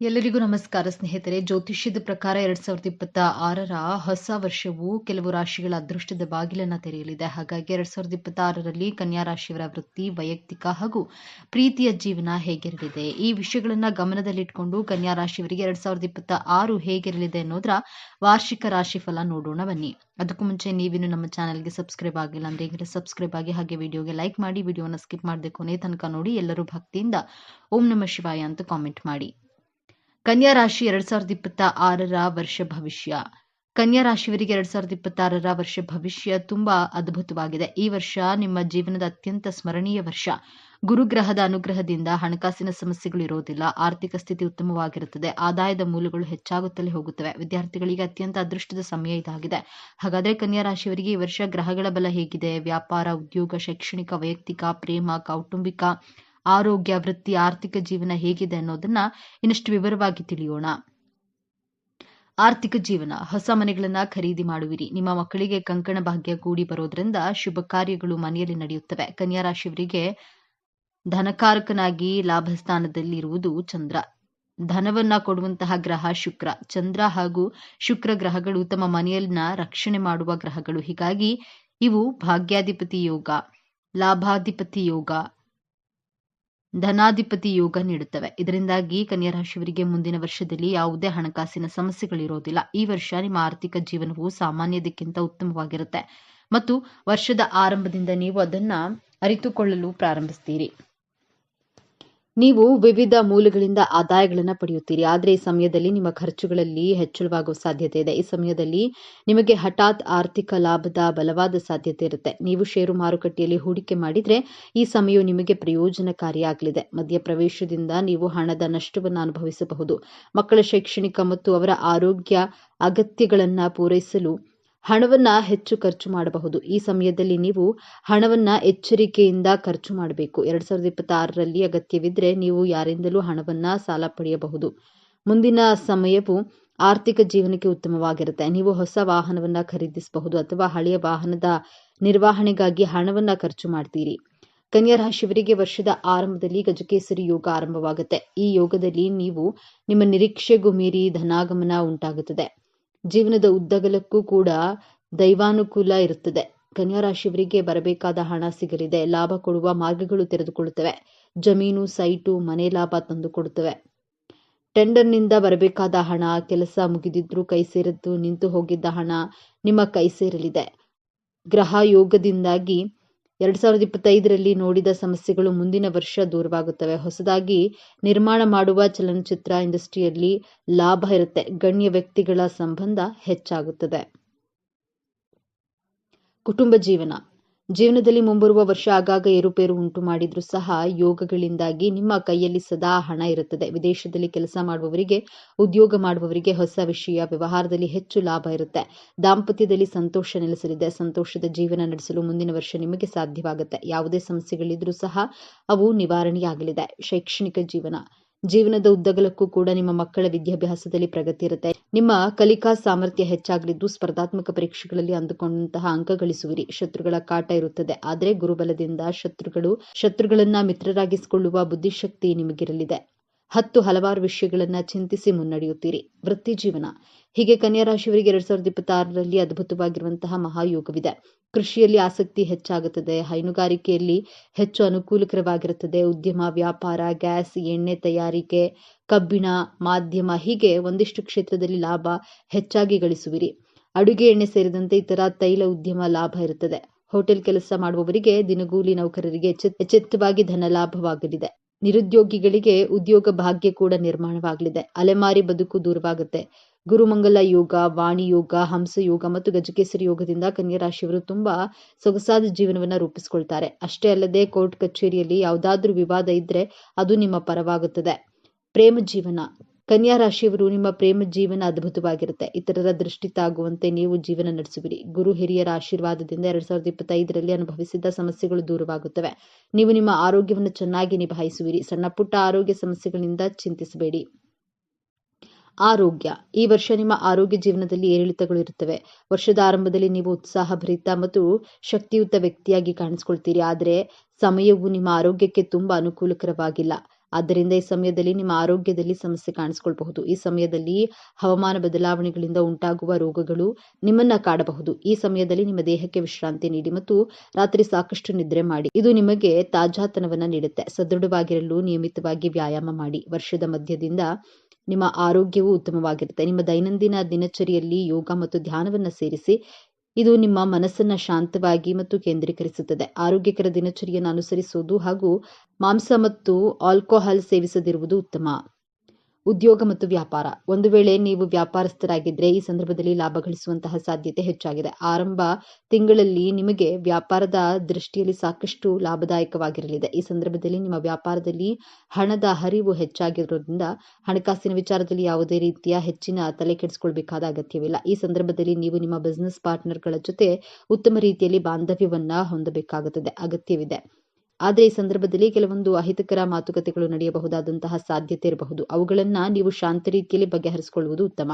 ಎಲ್ಲರಿಗೂ ನಮಸ್ಕಾರ ಸ್ನೇಹಿತರೆ. ಜ್ಯೋತಿಷ್ಯದ ಪ್ರಕಾರ ಎರಡ್ ಸಾವಿರದ ಇಪ್ಪತ್ತ ಆರರ ಹೊಸ ವರ್ಷವು ಕೆಲವು ರಾಶಿಗಳ ಅದೃಷ್ಟದ ಬಾಗಿಲನ್ನ ತೆರೆಯಲಿದೆ. ಹಾಗಾಗಿ ಎರಡ್ ಸಾವಿರದ ಇಪ್ಪತ್ತ ಆರರಲ್ಲಿ ಕನ್ಯಾ ರಾಶಿಯವರ ವೃತ್ತಿ, ವೈಯಕ್ತಿಕ ಹಾಗೂ ಪ್ರೀತಿಯ ಜೀವನ ಹೇಗಿರಲಿದೆ? ಈ ವಿಷಯಗಳನ್ನ ಗಮನದಲ್ಲಿಟ್ಕೊಂಡು ಕನ್ಯಾ ರಾಶಿಯವರಿಗೆ ಎರಡ್ ಸಾವಿರದ ಇಪ್ಪತ್ತ ಆರು ಹೇಗಿರಲಿದೆ ಅನ್ನೋದರ ವಾರ್ಷಿಕ ರಾಶಿ ಫಲ ನೋಡೋಣ ಬನ್ನಿ. ಅದಕ್ಕೂ ಮುಂಚೆ ನೀವಿನ್ನು ನಮ್ಮ ಚಾನಲ್ಗೆ ಸಬ್ಸ್ಕ್ರೈಬ್ ಆಗಿಲ್ಲ ಅಂದ್ರೆ ಈಗಲೇ ಸಬ್ಸ್ಕ್ರೈಬ್ ಆಗಿ ಹಾಗೆ ವಿಡಿಯೋಗೆ ಲೈಕ್ ಮಾಡಿ, ವಿಡಿಯೋನ ಸ್ಕಿಪ್ ಮಾಡದೆ ಕೊನೆ ತನಕ ನೋಡಿ ಎಲ್ಲರೂ ಭಕ್ತಿಯಿಂದ ಓಂ ನಮ ಶಿವಾಯ ಅಂತ ಕಾಮೆಂಟ್ ಮಾಡಿ. ಕನ್ಯಾ ರಾಶಿ ಎರಡ್ ಸಾವಿರದ ಇಪ್ಪತ್ತ ಆರರ ವರ್ಷ ಭವಿಷ್ಯ. ಕನ್ಯಾ ರಾಶಿಯವರಿಗೆ ಎರಡ್ ಸಾವಿರದ ಇಪ್ಪತ್ತಾರರ ವರ್ಷ ಭವಿಷ್ಯ ತುಂಬಾ ಅದ್ಭುತವಾಗಿದೆ. ಈ ವರ್ಷ ನಿಮ್ಮ ಜೀವನದ ಅತ್ಯಂತ ಸ್ಮರಣೀಯ ವರ್ಷ. ಗುರುಗ್ರಹದ ಅನುಗ್ರಹದಿಂದ ಹಣಕಾಸಿನ ಸಮಸ್ಯೆಗಳು ಇರೋದಿಲ್ಲ. ಆರ್ಥಿಕ ಸ್ಥಿತಿ ಉತ್ತಮವಾಗಿರುತ್ತದೆ. ಆದಾಯದ ಮೂಲಗಳು ಹೆಚ್ಚಾಗುತ್ತಲೇ ಹೋಗುತ್ತವೆ. ವಿದ್ಯಾರ್ಥಿಗಳಿಗೆ ಅತ್ಯಂತ ಅದೃಷ್ಟದ ಸಮಯ ಇದಾಗಿದೆ. ಹಾಗಾದ್ರೆ ಕನ್ಯಾ ರಾಶಿಯವರಿಗೆ ಈ ವರ್ಷ ಗ್ರಹಗಳ ಬಲ ಹೇಗಿದೆ? ವ್ಯಾಪಾರ, ಉದ್ಯೋಗ, ಶೈಕ್ಷಣಿಕ, ವೈಯಕ್ತಿಕ, ಪ್ರೇಮ, ಕೌಟುಂಬಿಕ ಆರೋಗ್ಯ, ವೃತ್ತಿ, ಆರ್ಥಿಕ ಜೀವನ ಹೇಗಿದೆ ಅನ್ನೋದನ್ನ ಇನ್ನಷ್ಟು ವಿವರವಾಗಿ ತಿಳಿಯೋಣ. ಆರ್ಥಿಕ ಜೀವನ, ಹೊಸ ಮನೆಗಳನ್ನ ಖರೀದಿ ಮಾಡುವಿರಿ. ನಿಮ್ಮ ಮಕ್ಕಳಿಗೆ ಕಂಕಣ ಭಾಗ್ಯ ಕೂಡಿ ಬರೋದ್ರಿಂದ ಶುಭ ಕಾರ್ಯಗಳು ಮನೆಯಲ್ಲಿ ನಡೆಯುತ್ತವೆ. ಕನ್ಯಾ ರಾಶಿಯವರಿಗೆ ಧನಕಾರಕನಾಗಿ ಲಾಭ ಸ್ಥಾನದಲ್ಲಿ ಇರುವುದು ಚಂದ್ರ. ಧನವನ್ನ ಕೊಡುವಂತಹ ಗ್ರಹ ಶುಕ್ರ. ಚಂದ್ರ ಹಾಗೂ ಶುಕ್ರ ಗ್ರಹಗಳು ತಮ್ಮ ಮನೆಯನ್ನ ರಕ್ಷಣೆ ಮಾಡುವ ಗ್ರಹಗಳು. ಹೀಗಾಗಿ ಇವು ಭಾಗ್ಯಾಧಿಪತಿ ಯೋಗ, ಲಾಭಾಧಿಪತಿ ಯೋಗ ಧನಾಧಿಪತಿ ಯೋಗ ನೀಡುತ್ತವೆ. ಇದರಿಂದಾಗಿ ಕನ್ಯಾ ರಾಶಿಯವರಿಗೆ ಮುಂದಿನ ವರ್ಷದಲ್ಲಿ ಯಾವುದೇ ಹಣಕಾಸಿನ ಸಮಸ್ಯೆಗಳಿರೋದಿಲ್ಲ. ಈ ವರ್ಷ ನಿಮ್ಮ ಆರ್ಥಿಕ ಜೀವನವು ಸಾಮಾನ್ಯದಕ್ಕಿಂತ ಉತ್ತಮವಾಗಿರುತ್ತೆ. ಮತ್ತು ವರ್ಷದ ಆರಂಭದಿಂದ ನೀವು ಅದನ್ನ ಅರಿತುಕೊಳ್ಳಲು ಪ್ರಾರಂಭಿಸ್ತೀರಿ. ನೀವು ವಿವಿಧ ಮೂಲಗಳಿಂದ ಆದಾಯಗಳನ್ನು ಪಡೆಯುತ್ತೀರಿ. ಆದರೆ ಈ ಸಮಯದಲ್ಲಿ ನಿಮ್ಮ ಖರ್ಚುಗಳಲ್ಲಿ ಹೆಚ್ಚಳವಾಗುವ ಸಾಧ್ಯತೆ ಇದೆ. ಈ ಸಮಯದಲ್ಲಿ ನಿಮಗೆ ಹಠಾತ್ ಆರ್ಥಿಕ ಲಾಭದ ಬಲವಾದ ಸಾಧ್ಯತೆ ಇರುತ್ತೆ. ನೀವು ಷೇರು ಮಾರುಕಟ್ಟೆಯಲ್ಲಿ ಹೂಡಿಕೆ ಮಾಡಿದರೆ ಈ ಸಮಯವು ನಿಮಗೆ ಪ್ರಯೋಜನಕಾರಿಯಾಗಲಿದೆ. ಮಧ್ಯಪ್ರವೇಶದಿಂದ ನೀವು ಹಣದ ನಷ್ಟವನ್ನು ಅನುಭವಿಸಬಹುದು. ಮಕ್ಕಳ ಶೈಕ್ಷಣಿಕ ಮತ್ತು ಅವರ ಆರೋಗ್ಯ ಅಗತ್ಯಗಳನ್ನು ಪೂರೈಸಲು ಹಣವನ್ನ ಹೆಚ್ಚು ಖರ್ಚು ಮಾಡಬಹುದು. ಈ ಸಮಯದಲ್ಲಿ ನೀವು ಹಣವನ್ನ ಎಚ್ಚರಿಕೆಯಿಂದ ಖರ್ಚು ಮಾಡಬೇಕು. ಎರಡ್ ಸಾವಿರದ ಇಪ್ಪತ್ತಾರರಲ್ಲಿ ಅಗತ್ಯವಿದ್ರೆ ನೀವು ಯಾರಿಂದಲೂ ಹಣವನ್ನ ಸಾಲ ಪಡೆಯಬಹುದು. ಮುಂದಿನ ಸಮಯವು ಆರ್ಥಿಕ ಜೀವನಕ್ಕೆ ಉತ್ತಮವಾಗಿರುತ್ತೆ. ನೀವು ಹೊಸ ವಾಹನವನ್ನ ಖರೀದಿಸಬಹುದು ಅಥವಾ ಹಳೆಯ ವಾಹನದ ನಿರ್ವಹಣೆಗಾಗಿ ಹಣವನ್ನ ಖರ್ಚು ಮಾಡ್ತೀರಿ. ಕನ್ಯಾ ರಾಶಿಯವರಿಗೆ ವರ್ಷದ ಆರಂಭದಲ್ಲಿ ಗಜಕೇಸರಿ ಯೋಗ ಆರಂಭವಾಗುತ್ತೆ. ಈ ಯೋಗದಲ್ಲಿ ನೀವು ನಿಮ್ಮ ನಿರೀಕ್ಷೆಗೂ ಮೀರಿ ಧನಾಗಮನ ಉಂಟಾಗುತ್ತದೆ. ಜೀವನದ ಉದ್ದಗಲಕ್ಕೂ ಕೂಡ ದೈವಾನುಕೂಲ ಇರುತ್ತದೆ. ಕನ್ಯಾ ರಾಶಿಯವರಿಗೆ ಬರಬೇಕಾದ ಹಣ ಸಿಗಲಿದೆ. ಲಾಭ ಕೊಡುವ ಮಾರ್ಗಗಳು ತೆರೆದುಕೊಳ್ಳುತ್ತವೆ. ಜಮೀನು, ಸೈಟು, ಮನೆ ಲಾಭ ತಂದುಕೊಡುತ್ತವೆ. ಟೆಂಡರ್ನಿಂದ ಬರಬೇಕಾದ ಹಣ, ಕೆಲಸ ಮುಗಿದಿದ್ರು ಕೈ ಸೇರಿದ್ದು, ನಿಂತು ಹೋಗಿದ್ದ ಹಣ ನಿಮ್ಮ ಕೈ ಸೇರಲಿದೆ. ಗ್ರಹ ಯೋಗದಿಂದಾಗಿ ಎರಡ್ ಸಾವಿರದ ಇಪ್ಪತ್ತೈದರಲ್ಲಿ ನೋಡಿದ ಸಮಸ್ಯೆಗಳು ಮುಂದಿನ ವರ್ಷ ದೂರವಾಗುತ್ತವೆ. ಹೊಸದಾಗಿ ನಿರ್ಮಾಣ ಮಾಡುವ ಚಲನಚಿತ್ರ ಇಂಡಸ್ಟ್ರಿಯಲ್ಲಿ ಲಾಭ ಇರುತ್ತೆ. ಗಣ್ಯ ವ್ಯಕ್ತಿಗಳ ಸಂಬಂಧ ಹೆಚ್ಚಾಗುತ್ತದೆ. ಕುಟುಂಬ ಜೀವನ. ಜೀವನದಲ್ಲಿ ಮುಂಬರುವ ವರ್ಷ ಆಗಾಗ ಏರುಪೇರು ಉಂಟು ಮಾಡಿದ್ರೂ ಸಹ ಯೋಗಗಳಿಂದಾಗಿ ನಿಮ್ಮ ಕೈಯಲ್ಲಿ ಸದಾ ಹಣ ಇರುತ್ತದೆ. ವಿದೇಶದಲ್ಲಿ ಕೆಲಸ ಮಾಡುವವರಿಗೆ, ಉದ್ಯೋಗ ಮಾಡುವವರಿಗೆ ಹೊಸ ವಿಷಯ, ವ್ಯವಹಾರದಲ್ಲಿ ಹೆಚ್ಚು ಲಾಭ ಇರುತ್ತೆ. ದಾಂಪತ್ಯದಲ್ಲಿ ಸಂತೋಷ ನೆಲೆಸಲಿದೆ. ಸಂತೋಷದ ಜೀವನ ನಡೆಸಲು ಮುಂದಿನ ವರ್ಷ ನಿಮಗೆ ಸಾಧ್ಯವಾಗುತ್ತೆ. ಯಾವುದೇ ಸಮಸ್ಯೆಗಳಿದ್ರೂ ಸಹ ಅವು ನಿವಾರಣೆಯಾಗಲಿದೆ. ಶೈಕ್ಷಣಿಕ ಜೀವನ. ಜೀವನದ ಉದ್ದಗಲಕ್ಕೂ ಕೂಡ ನಿಮ್ಮ ಮಕ್ಕಳ ವಿದ್ಯಾಭ್ಯಾಸದಲ್ಲಿ ಪ್ರಗತಿ ಇರುತ್ತೆ. ನಿಮ್ಮ ಕಲಿಕಾ ಸಾಮರ್ಥ್ಯ ಹೆಚ್ಚಾಗಲಿದ್ದು ಸ್ಪರ್ಧಾತ್ಮಕ ಪರೀಕ್ಷೆಗಳಲ್ಲಿ ಅಂದುಕೊಂಡಂತಹ ಅಂಕ ಗಳಿಸುವಿರಿ. ಶತ್ರುಗಳ ಕಾಟ ಇರುತ್ತದೆ. ಆದರೆ ಗುರುಬಲದಿಂದ ಶತ್ರುಗಳು ಶತ್ರುಗಳನ್ನ ಮಿತ್ರರಾಗಿಸಿಕೊಳ್ಳುವ ಬುದ್ಧಿಶಕ್ತಿ ನಿಮಗಿರಲಿದೆ. ಹತ್ತು ಹಲವಾರು ವಿಷಯಗಳನ್ನ ಚಿಂತಿಸಿ ಮುನ್ನಡೆಯುತ್ತೀರಿ. ವೃತ್ತಿ ಜೀವನ. ಹೀಗೆ ಕನ್ಯಾ ರಾಶಿಯವರಿಗೆ ಎರಡ್ ಸಾವಿರದ ಇಪ್ಪತ್ತಾರರಲ್ಲಿ ಅದ್ಭುತವಾಗಿರುವಂತಹ ಮಹಾಯೋಗವಿದೆ. ಕೃಷಿಯಲ್ಲಿ ಆಸಕ್ತಿ ಹೆಚ್ಚಾಗುತ್ತದೆ. ಹೈನುಗಾರಿಕೆಯಲ್ಲಿ ಹೆಚ್ಚು ಅನುಕೂಲಕರವಾಗಿರುತ್ತದೆ. ಉದ್ಯಮ, ವ್ಯಾಪಾರ, ಗ್ಯಾಸ್, ಎಣ್ಣೆ ತಯಾರಿಕೆ, ಕಬ್ಬಿಣ, ಮಾಧ್ಯಮ ಹೀಗೆ ಒಂದಿಷ್ಟು ಕ್ಷೇತ್ರದಲ್ಲಿ ಲಾಭ ಹೆಚ್ಚಾಗಿ ಗಳಿಸುವಿರಿ. ಅಡುಗೆ ಎಣ್ಣೆ ಸೇರಿದಂತೆ ಇತರ ತೈಲ ಉದ್ಯಮ ಲಾಭ ಇರುತ್ತದೆ. ಹೋಟೆಲ್ ಕೆಲಸ ಮಾಡುವವರಿಗೆ, ದಿನಗೂಲಿ ನೌಕರರಿಗೆ ಎಚ್ಚೆತ್ತವಾಗಿ ಧನ ಲಾಭವಾಗಲಿದೆ. ನಿರುದ್ಯೋಗಿಗಳಿಗೆ ಉದ್ಯೋಗ ಭಾಗ್ಯ ಕೂಡ ನಿರ್ಮಾಣವಾಗಲಿದೆ. ಅಲೆಮಾರಿ ಬದುಕು ದೂರವಾಗುತ್ತೆ. ಗುರುಮಂಗಲ ಯೋಗ, ವಾಣಿ ಯೋಗ, ಹಂಸ ಯೋಗ ಮತ್ತು ಗಜಕೇಸರಿ ಯೋಗದಿಂದ ಕನ್ಯಾ ರಾಶಿಯವರು ತುಂಬಾ ಸೊಗಸಾದ ಜೀವನವನ್ನ ರೂಪಿಸಿಕೊಳ್ತಾರೆ. ಅಷ್ಟೇ ಅಲ್ಲದೆ ಕೋರ್ಟ್ ಕಚೇರಿಯಲ್ಲಿ ಯಾವುದಾದ್ರೂ ವಿವಾದ ಇದ್ರೆ ಅದು ನಿಮ್ಮ ಪರವಾಗುತ್ತದೆ. ಪ್ರೇಮ ಜೀವನ. ಕನ್ಯಾ ರಾಶಿಯವರು ನಿಮ್ಮ ಪ್ರೇಮ ಜೀವನ ಅದ್ಭುತವಾಗಿರುತ್ತೆ. ಇತರರ ದೃಷ್ಟಿ ತಾಗುವಂತೆ ನೀವು ಜೀವನ ನಡೆಸುವಿರಿ. ಗುರು ಹಿರಿಯರ ಆಶೀರ್ವಾದದಿಂದ ಎರಡ್ ಸಾವಿರದ ಇಪ್ಪತ್ತೈದರಲ್ಲಿ ಅನುಭವಿಸಿದ ಸಮಸ್ಯೆಗಳು ದೂರವಾಗುತ್ತವೆ. ನೀವು ನಿಮ್ಮ ಆರೋಗ್ಯವನ್ನು ಚೆನ್ನಾಗಿ ನಿಭಾಯಿಸುವಿರಿ. ಸಣ್ಣ ಪುಟ್ಟ ಆರೋಗ್ಯ ಸಮಸ್ಯೆಗಳಿಂದ ಚಿಂತಿಸಬೇಡಿ. ಆರೋಗ್ಯ. ಈ ವರ್ಷ ನಿಮ್ಮ ಆರೋಗ್ಯ ಜೀವನದಲ್ಲಿ ಏರಿಳಿತಗಳು ಇರುತ್ತವೆ. ವರ್ಷದ ಆರಂಭದಲ್ಲಿ ನೀವು ಉತ್ಸಾಹಭರಿತ ಮತ್ತು ಶಕ್ತಿಯುತ ವ್ಯಕ್ತಿಯಾಗಿ ಕಾಣಿಸ್ಕೊಳ್ತೀರಿ. ಆದರೆ ಸಮಯವು ನಿಮ್ಮ ಆರೋಗ್ಯಕ್ಕೆ ತುಂಬಾ ಅನುಕೂಲಕರವಾಗಿಲ್ಲ. ಆದ್ದರಿಂದ ಈ ಸಮಯದಲ್ಲಿ ನಿಮ್ಮ ಆರೋಗ್ಯದಲ್ಲಿ ಸಮಸ್ಯೆ ಕಾಣಿಸಿಕೊಳ್ಳಬಹುದು ಈ ಸಮಯದಲ್ಲಿ ಹವಾಮಾನ ಬದಲಾವಣೆಗಳಿಂದ ಉಂಟಾಗುವ ರೋಗಗಳು ನಿಮ್ಮನ್ನ ಕಾಡಬಹುದು. ಈ ಸಮಯದಲ್ಲಿ ನಿಮ್ಮ ದೇಹಕ್ಕೆ ವಿಶ್ರಾಂತಿ ನೀಡಿ ಮತ್ತು ರಾತ್ರಿ ಸಾಕಷ್ಟು ನಿದ್ರೆ ಮಾಡಿ. ಇದು ನಿಮಗೆ ತಾಜಾತನವನ್ನ ನೀಡುತ್ತೆ. ಸದೃಢವಾಗಿರಲು ನಿಯಮಿತವಾಗಿ ವ್ಯಾಯಾಮ ಮಾಡಿ. ವರ್ಷದ ಮಧ್ಯದಿಂದ ನಿಮ್ಮ ಆರೋಗ್ಯವು ಉತ್ತಮವಾಗಿರುತ್ತೆ. ನಿಮ್ಮ ದೈನಂದಿನ ದಿನಚರಿಯಲ್ಲಿ ಯೋಗ ಮತ್ತು ಧ್ಯಾನವನ್ನ ಸೇರಿಸಿ ಇದು ನಿಮ್ಮ ಮನಸ್ಸನ್ನ ಶಾಂತವಾಗಿ ಮತ್ತು ಕೇಂದ್ರೀಕರಿಸುತ್ತದೆ. ಆರೋಗ್ಯಕರ ದಿನಚರಿಯನ್ನು ಅನುಸರಿಸುವುದು ಹಾಗೂ ಮಾಂಸ ಮತ್ತು ಆಲ್ಕೋಹಾಲ್ ಸೇವಿಸದಿರುವುದು ಉತ್ತಮ. ಉದ್ಯೋಗ ಮತ್ತು ವ್ಯಾಪಾರ. ಒಂದು ವೇಳೆ ನೀವು ವ್ಯಾಪಾರಸ್ಥರಾಗಿದ್ದರೆ ಈ ಸಂದರ್ಭದಲ್ಲಿ ಲಾಭ ಗಳಿಸುವಂತಹ ಸಾಧ್ಯತೆ ಹೆಚ್ಚಾಗಿದೆ. ಆರಂಭ ತಿಂಗಳಲ್ಲಿ ನಿಮಗೆ ವ್ಯಾಪಾರದ ದೃಷ್ಟಿಯಲ್ಲಿ ಸಾಕಷ್ಟು ಲಾಭದಾಯಕವಾಗಿರಲಿದೆ. ಈ ಸಂದರ್ಭದಲ್ಲಿ ನಿಮ್ಮ ವ್ಯಾಪಾರದಲ್ಲಿ ಹಣದ ಹರಿವು ಹೆಚ್ಚಾಗಿರೋದ್ರಿಂದ ಹಣಕಾಸಿನ ವಿಚಾರದಲ್ಲಿ ಯಾವುದೇ ರೀತಿಯ ಹೆಚ್ಚಿನ ತಲೆ ಕೆಡಿಸಿಕೊಳ್ಬೇಕಾದ ಅಗತ್ಯವಿಲ್ಲ. ಈ ಸಂದರ್ಭದಲ್ಲಿ ನೀವು ನಿಮ್ಮ ಬಿಸ್ನೆಸ್ ಪಾರ್ಟ್ನರ್ಗಳ ಜೊತೆ ಉತ್ತಮ ರೀತಿಯಲ್ಲಿ ಬಾಂಧವ್ಯವನ್ನ ಹೊಂದಬೇಕಾಗುತ್ತದೆ. ಅಗತ್ಯವಿದೆ. ಆದರೆ ಈ ಸಂದರ್ಭದಲ್ಲಿ ಕೆಲವೊಂದು ಅಹಿತಕರ ಮಾತುಕತೆಗಳು ನಡೆಯಬಹುದಾದಂತಹ ಸಾಧ್ಯತೆ ಇರಬಹುದು. ಅವುಗಳನ್ನ ನೀವು ಶಾಂತ ರೀತಿಯಲ್ಲಿ ಬಗೆಹರಿಸಿಕೊಳ್ಳುವುದು ಉತ್ತಮ.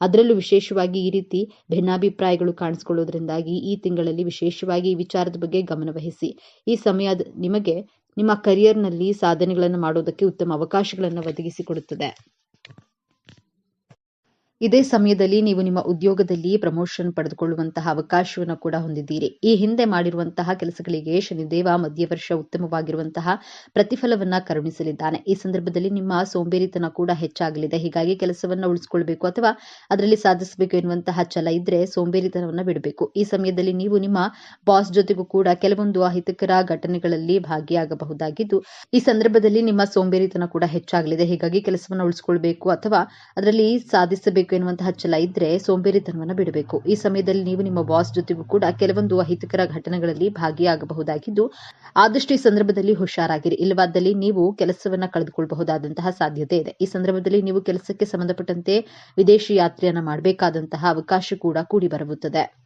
ಅದರಲ್ಲೂ ವಿಶೇಷವಾಗಿ ಈ ರೀತಿ ಭಿನ್ನಾಭಿಪ್ರಾಯಗಳು ಕಾಣಿಸಿಕೊಳ್ಳುವುದರಿಂದಾಗಿ ಈ ತಿಂಗಳಲ್ಲಿ ವಿಶೇಷವಾಗಿ ಈ ವಿಚಾರದ ಬಗ್ಗೆ ಗಮನವಹಿಸಿ. ಈ ಸಮಯ ನಿಮಗೆ ನಿಮ್ಮ ಕರಿಯರ್ನಲ್ಲಿ ಸಾಧನೆಗಳನ್ನು ಮಾಡೋದಕ್ಕೆ ಉತ್ತಮ ಅವಕಾಶಗಳನ್ನು ಒದಗಿಸಿಕೊಡುತ್ತದೆ ಇದೇ ಸಮಯದಲ್ಲಿ ನೀವು ನಿಮ್ಮ ಉದ್ಯೋಗದಲ್ಲಿ ಪ್ರಮೋಷನ್ ಪಡೆದುಕೊಳ್ಳುವಂತಹ ಅವಕಾಶವನ್ನು ಕೂಡ ಹೊಂದಿದ್ದೀರಿ. ಈ ಹಿಂದೆ ಮಾಡಿರುವಂತಹ ಕೆಲಸಗಳಿಗೆ ಶನಿದೇವ ಮಧ್ಯವರ್ಷ ಉತ್ತಮವಾಗಿರುವಂತಹ ಪ್ರತಿಫಲವನ್ನ ಕರುಣಿಸಲಿದ್ದಾನೆ. ಈ ಸಂದರ್ಭದಲ್ಲಿ ನಿಮ್ಮ ಸೋಂಬೇರಿತನ ಕೂಡ ಹೆಚ್ಚಾಗಲಿದೆ. ಹೀಗಾಗಿ ಕೆಲಸವನ್ನ ಉಳಿಸಿಕೊಳ್ಬೇಕು ಅಥವಾ ಅದರಲ್ಲಿ ಸಾಧಿಸಬೇಕು ಎನ್ನುವಂತಹ ಛಲ ಇದ್ರೆ ಸೋಂಬೇರಿತನವನ್ನ ಬಿಡಬೇಕು. ಈ ಸಮಯದಲ್ಲಿ ನೀವು ನಿಮ್ಮ ಬಾಸ್ ಜೊತೆಗೂ ಕೂಡ ಕೆಲವೊಂದು ಅಹಿತಕರ ಘಟನೆಗಳಲ್ಲಿ ಭಾಗಿಯಾಗಬಹುದಾಗಿದ್ದು, ಈ ಸಂದರ್ಭದಲ್ಲಿ ನಿಮ್ಮ ಸೋಂಬೇರಿತನ ಕೂಡ ಹೆಚ್ಚಾಗಲಿದೆ. ಹೀಗಾಗಿ ಕೆಲಸವನ್ನ ಉಳಿಸಿಕೊಳ್ಬೇಕು ಅಥವಾ ಅದರಲ್ಲಿ ಸಾಧಿಸಬೇಕು ಎನ್ನುವಂತಹ ಛಲ ಇದ್ರೆ ಸೋಂಬೇರಿತನವನ್ನ ಬಿಡಬೇಕು. ಈ ಸಮಯದಲ್ಲಿ ನೀವು ನಿಮ್ಮ ಬಾಸ್ ಜೊತೆಗೂ ಕೂಡ ಕೆಲವೊಂದು ಅಹಿತಕರ ಘಟನೆಗಳಲ್ಲಿ ಭಾಗಿಯಾಗಬಹುದಾಗಿದ್ದು, ಆದಷ್ಟು ಈ ಸಂದರ್ಭದಲ್ಲಿ ಹುಷಾರಾಗಿರಿ. ಇಲ್ಲವಾದಲ್ಲಿ ನೀವು ಕೆಲಸವನ್ನ ಕಳೆದುಕೊಳ್ಳಬಹುದಾದಂತಹ ಸಾಧ್ಯತೆ ಇದೆ. ಈ ಸಂದರ್ಭದಲ್ಲಿ ನೀವು ಕೆಲಸಕ್ಕೆ ಸಂಬಂಧಪಟ್ಟಂತೆ ವಿದೇಶಿ ಯಾತ್ರೆಯನ್ನ ಮಾಡಬೇಕಾದಂತಹ ಅವಕಾಶ ಕೂಡ ಕೂಡಿ ಬರುತ್ತದೆ.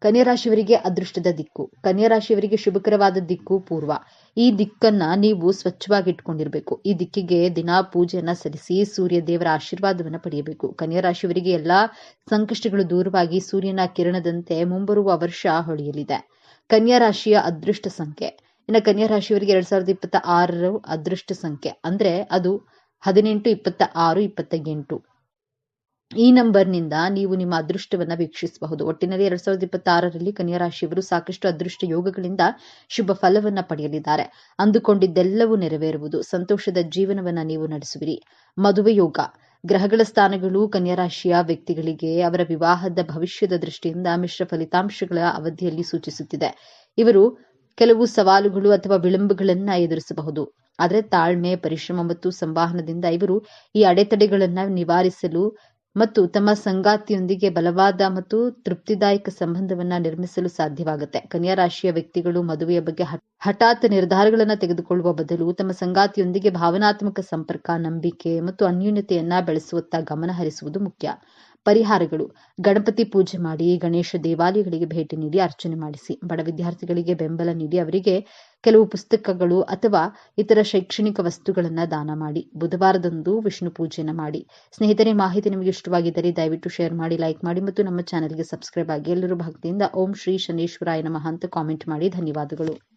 ಕನ್ಯಾ ರಾಶಿಯವರಿಗೆ ಅದೃಷ್ಟದ ದಿಕ್ಕು. ಕನ್ಯಾ ರಾಶಿಯವರಿಗೆ ಶುಭಕರವಾದ ದಿಕ್ಕು ಪೂರ್ವ. ಈ ದಿಕ್ಕನ್ನ ನೀವು ಸ್ವಚ್ಛವಾಗಿ ಇಟ್ಕೊಂಡಿರಬೇಕು. ಈ ದಿಕ್ಕಿಗೆ ದಿನಾ ಪೂಜೆಯನ್ನ ಸಲ್ಲಿಸಿ ಸೂರ್ಯ ದೇವರ ಆಶೀರ್ವಾದವನ್ನು ಪಡೆಯಬೇಕು. ಕನ್ಯಾ ರಾಶಿಯವರಿಗೆ ಎಲ್ಲಾ ಸಂಕಷ್ಟಗಳು ದೂರವಾಗಿ ಸೂರ್ಯನ ಕಿರಣದಂತೆ ಮುಂಬರುವ ವರ್ಷ ಹೊಳೆಯಲಿದೆ. ಕನ್ಯಾ ರಾಶಿಯ ಅದೃಷ್ಟ ಸಂಖ್ಯೆ. ಇನ್ನು ಕನ್ಯಾ ರಾಶಿಯವರಿಗೆ ಎರಡ್ ಸಾವಿರದ ಇಪ್ಪತ್ತ ಆರರ ಅದೃಷ್ಟ ಸಂಖ್ಯೆ. ಅಂದ್ರೆ ಅದು ಹದಿನೆಂಟು, ಇಪ್ಪತ್ತ ಆರು, ಇಪ್ಪತ್ತ ಎಂಟು. ಈ ನಂಬರ್ನಿಂದ ನೀವು ನಿಮ್ಮ ಅದೃಷ್ಟವನ್ನ ವೀಕ್ಷಿಸಬಹುದು. ಒಟ್ಟಿನಲ್ಲಿ ಎರಡ್ ಸಾವಿರದ ಇಪ್ಪತ್ತಾರರಲ್ಲಿ ಕನ್ಯಾ ರಾಶಿಯವರು ಸಾಕಷ್ಟು ಅದೃಷ್ಟ ಯೋಗಗಳಿಂದ ಶುಭ ಫಲವನ್ನ ಪಡೆಯಲಿದ್ದಾರೆ. ಅಂದುಕೊಂಡಿದ್ದೆಲ್ಲವೂ ನೆರವೇರುವುದು ಸಂತೋಷದ ಜೀವನವನ್ನ ನೀವು ನಡೆಸುವಿರಿ. ಮದುವೆ ಯೋಗ. ಗ್ರಹಗಳ ಸ್ಥಾನಗಳು ಕನ್ಯಾ ರಾಶಿಯ ವ್ಯಕ್ತಿಗಳಿಗೆ ಅವರ ವಿವಾಹದ ಭವಿಷ್ಯದ ದೃಷ್ಟಿಯಿಂದ ಮಿಶ್ರ ಫಲಿತಾಂಶಗಳ ಅವಧಿಯಲ್ಲಿ ಸೂಚಿಸುತ್ತಿದೆ. ಇವರು ಕೆಲವು ಸವಾಲುಗಳು ಅಥವಾ ವಿಳಂಬಗಳನ್ನ ಎದುರಿಸಬಹುದು. ಆದರೆ ತಾಳ್ಮೆ, ಪರಿಶ್ರಮ ಮತ್ತು ಸಂವಹನದಿಂದ ಇವರು ಈ ಅಡೆತಡೆಗಳನ್ನ ನಿವಾರಿಸಲು ಮತ್ತು ತಮ್ಮ ಸಂಗಾತಿಯೊಂದಿಗೆ ಬಲವಾದ ಮತ್ತು ತೃಪ್ತಿದಾಯಕ ಸಂಬಂಧವನ್ನ ನಿರ್ಮಿಸಲು ಸಾಧ್ಯವಾಗುತ್ತೆ. ಕನ್ಯಾ ರಾಶಿಯ ವ್ಯಕ್ತಿಗಳು ಮದುವೆಯ ಬಗ್ಗೆ ಹಠಾತ್ ನಿರ್ಧಾರಗಳನ್ನು ತೆಗೆದುಕೊಳ್ಳುವ ಬದಲು ತಮ್ಮ ಸಂಗಾತಿಯೊಂದಿಗೆ ಭಾವನಾತ್ಮಕ ಸಂಪರ್ಕ, ನಂಬಿಕೆ ಮತ್ತು ಅನ್ಯೂನ್ಯತೆಯನ್ನ ಬೆಳೆಸುವತ್ತ ಗಮನ ಹರಿಸುವುದು ಮುಖ್ಯ. ಪರಿಹಾರಗಳು. ಗಣಪತಿ ಪೂಜೆ ಮಾಡಿ ಗಣೇಶ ದೇವಾಲಯಗಳಿಗೆ ಭೇಟಿ ನೀಡಿ ಅರ್ಚನೆ ಮಾಡಿಸಿ. ಬಡ ವಿದ್ಯಾರ್ಥಿಗಳಿಗೆ ಬೆಂಬಲ ನೀಡಿ ಅವರಿಗೆ ಕೆಲವು ಪುಸ್ತಕಗಳು ಅಥವಾ ಇತರ ಶೈಕ್ಷಣಿಕ ವಸ್ತುಗಳನ್ನು ದಾನ ಮಾಡಿ. ಬುಧವಾರದಂದು ವಿಷ್ಣು ಪೂಜೆಯನ್ನು ಮಾಡಿ. ಸ್ನೇಹಿತರೆ, ಮಾಹಿತಿ ನಿಮಗೆ ಇಷ್ಟವಾಗಿದ್ದರೆ ದಯವಿಟ್ಟು ಶೇರ್ ಮಾಡಿ, ಲೈಕ್ ಮಾಡಿ ಮತ್ತು ನಮ್ಮ ಚಾನೆಲ್ಗೆ ಸಬ್ಸ್ಕ್ರೈಬ್ ಆಗಿ. ಎಲ್ಲರೂ ಭಕ್ತಿಯಿಂದ ಓಂ ಶ್ರೀ ಶನೇಶ್ವರಾಯ ನಮಃ ಅಂತ ಕಾಮೆಂಟ್ ಮಾಡಿ. ಧನ್ಯವಾದಗಳು.